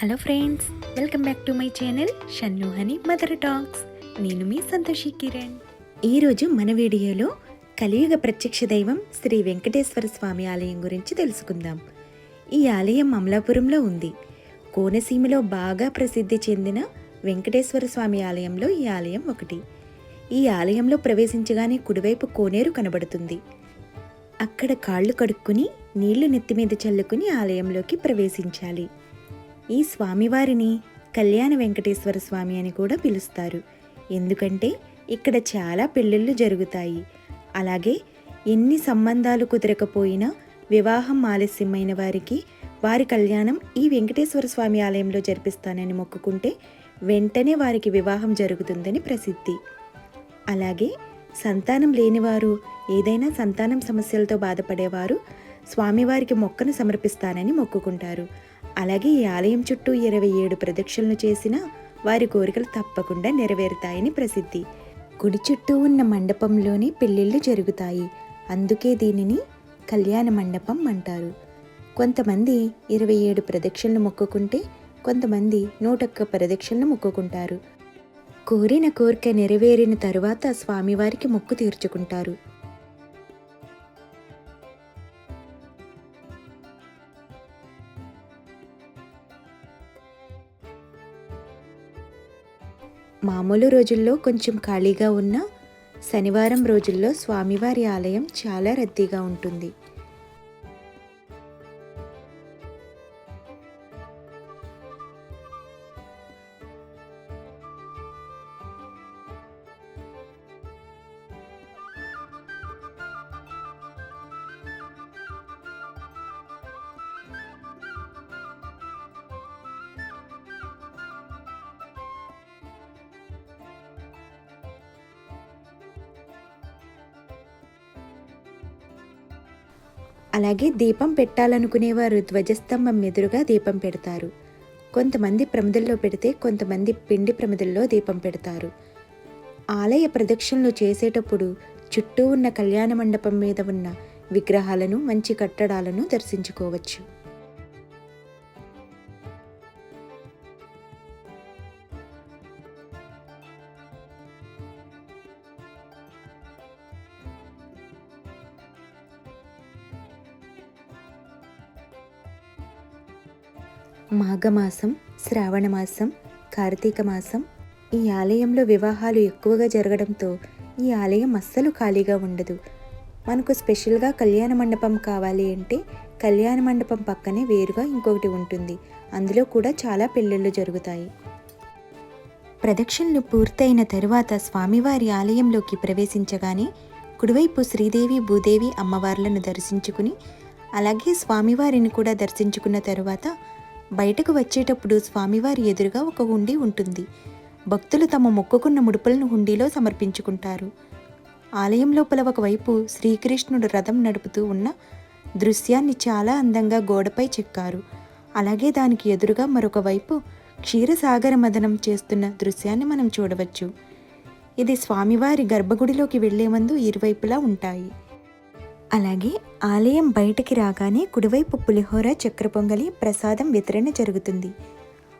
Hello friends welcome back to my channel Shannu honey mother talks నేను మీ సంతోషి కిరణ్. ఈరోజు మన వీడియోలో కలియుగ ప్రత్యక్ష దైవం శ్రీ వెంకటేశ్వర స్వామి ఆలయం గురించి తెలుసుకుందాం. ఈ ఆలయం అమలాపురంలో ఉంది. కోనసీమలో బాగా ప్రసిద్ధి చెందిన వెంకటేశ్వర స్వామి ఆలయంలో ఈ ఆలయం ఒకటి. ఈ ఆలయంలో ప్రవేశించగానే కుడివైపు కోనేరు కనబడుతుంది. అక్కడ కాళ్ళు కడుక్కుని నీళ్ళు నెత్తి మీద చల్లుకుని ఆలయంలోకి ప్రవేశించాలి. ఈ స్వామివారిని కళ్యాణ వెంకటేశ్వర స్వామి అని కూడా పిలుస్తారు. ఎందుకంటే ఇక్కడ చాలా పెళ్ళిళ్ళు జరుగుతాయి. అలాగే ఎన్ని సంబంధాలు కుదరకపోయినా వివాహం ఆలస్యమైన వారికి వారి కళ్యాణం ఈ వెంకటేశ్వర స్వామి ఆలయంలో జరిపిస్తానని మొక్కుకుంటే వెంటనే వారికి వివాహం జరుగుతుందని ప్రసిద్ధి. అలాగే సంతానం లేనివారు ఏదైనా సంతానం సమస్యలతో బాధపడేవారు స్వామివారికి మొక్కను సమర్పిస్తానని మొక్కుకుంటారు. అలాగే ఈ ఆలయం చుట్టూ ఇరవై ఏడు ప్రదక్షిణలు చేసినా వారి కోరికలు తప్పకుండా నెరవేరుతాయని ప్రసిద్ధి. గుడి చుట్టూ ఉన్న మండపంలోనే పెళ్ళిళ్ళు జరుగుతాయి. అందుకే దీనిని కళ్యాణ మండపం అంటారు. కొంతమంది ఇరవై ఏడు ప్రదక్షిణలు మొక్కుకుంటే కొంతమంది నూటొక్క ప్రదక్షిణలు మొక్కుకుంటారు. కోరిన కోరిక నెరవేరిన తరువాత స్వామివారికి మొక్కు తీర్చుకుంటారు. మామూలు రోజుల్లో కొంచెం ఖాళీగా ఉన్న శనివారం రోజుల్లో స్వామివారి ఆలయం చాలా రద్దీగా ఉంటుంది. అలాగే దీపం పెట్టాలనుకునేవారు ధ్వజస్తంభం ఎదురుగా దీపం పెడతారు. కొంతమంది ప్రమిదల్లో పెడితే కొంతమంది పిండి ప్రమిదల్లో దీపం పెడతారు. ఆలయ ప్రదక్షిణలు చేసేటప్పుడు చుట్టూ ఉన్న కళ్యాణ మండపం మీద ఉన్న విగ్రహాలను మంచి కట్టడాలను దర్శించుకోవచ్చు. మాఘమాసం శ్రావణమాసం కార్తీక మాసం ఈ ఆలయంలో వివాహాలు ఎక్కువగా జరగడంతో ఈ ఆలయం అస్సలు ఖాళీగా ఉండదు. మనకు స్పెషల్గా కళ్యాణ మండపం కావాలి అంటే కళ్యాణ మండపం పక్కనే వేరుగా ఇంకొకటి ఉంటుంది. అందులో కూడా చాలా పెళ్ళిళ్ళు జరుగుతాయి. ప్రదక్షిణలు పూర్తయిన తరువాత స్వామివారి ఆలయంలోకి ప్రవేశించగానే కుడివైపు శ్రీదేవి భూదేవి అమ్మవార్లను దర్శించుకుని అలాగే స్వామివారిని కూడా దర్శించుకున్న తరువాత బయటకు వచ్చేటప్పుడు స్వామివారి ఎదురుగా ఒక హుండీ ఉంటుంది. భక్తులు తమ మొక్కుకున్న ముడుపులను హుండీలో సమర్పించుకుంటారు. ఆలయం లోపల ఒకవైపు శ్రీకృష్ణుడు రథం నడుపుతూ ఉన్న దృశ్యాన్ని చాలా అందంగా గోడపై చెక్కారు. అలాగే దానికి ఎదురుగా మరొక వైపు క్షీరసాగర మదనం చేస్తున్న దృశ్యాన్ని మనం చూడవచ్చు. ఇది స్వామివారి గర్భగుడిలోకి వెళ్ళే ముందు ఇరువైపులా ఉంటాయి. అలాగే ఆలయం బయటికి రాగానే కుడివైపు పులిహోర చక్ర పొంగలి ప్రసాదం వితరణ జరుగుతుంది.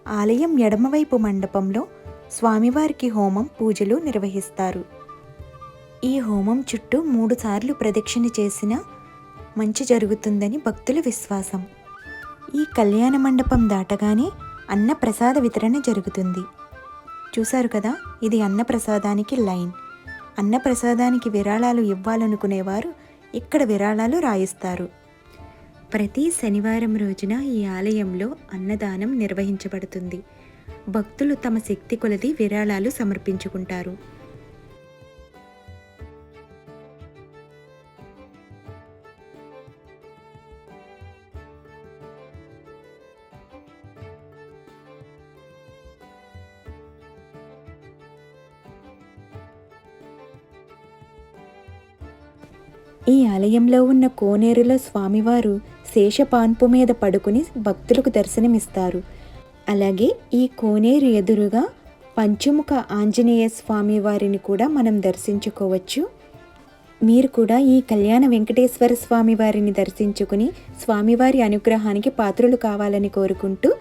ఆలయం ఎడమవైపు మండపంలో స్వామివారికి హోమం పూజలు నిర్వహిస్తారు. ఈ హోమం చుట్టూ మూడుసార్లు ప్రదక్షిణ చేసిన మంచి జరుగుతుందని భక్తుల విశ్వాసం. ఈ కళ్యాణ మండపం దాటగానే అన్న ప్రసాద వితరణ జరుగుతుంది. చూశారు కదా ఇది అన్న ప్రసాదానికి లైన్. అన్న ప్రసాదానికి విరాళాలు ఇవ్వాలనుకునేవారు ఇక్కడ విరాళాలు రాయిస్తారు. ప్రతి శనివారం రోజున ఈ ఆలయంలో అన్నదానం నిర్వహించబడుతుంది. భక్తులు తమ శక్తి కొలది విరాళాలు సమర్పించుకుంటారు. ఈ ఆలయంలో ఉన్న కోనేరులో స్వామివారు శేషపాన్పు మీద పడుకుని భక్తులకు దర్శనమిస్తారు. అలాగే ఈ కోనేరు ఎదురుగా పంచముఖ ఆంజనేయ స్వామి వారిని కూడా మనం దర్శించుకోవచ్చు. మీరు కూడా ఈ కళ్యాణ వెంకటేశ్వర స్వామి వారిని దర్శించుకుని స్వామివారి అనుగ్రహానికి పాత్రలు కావాలని కోరుకుంటూ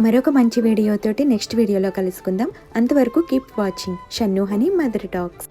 మరొక మంచి వీడియోతోటి నెక్స్ట్ వీడియోలో కలుసుకుందాం. అంతవరకు keep watching. Shannu honey mother talks.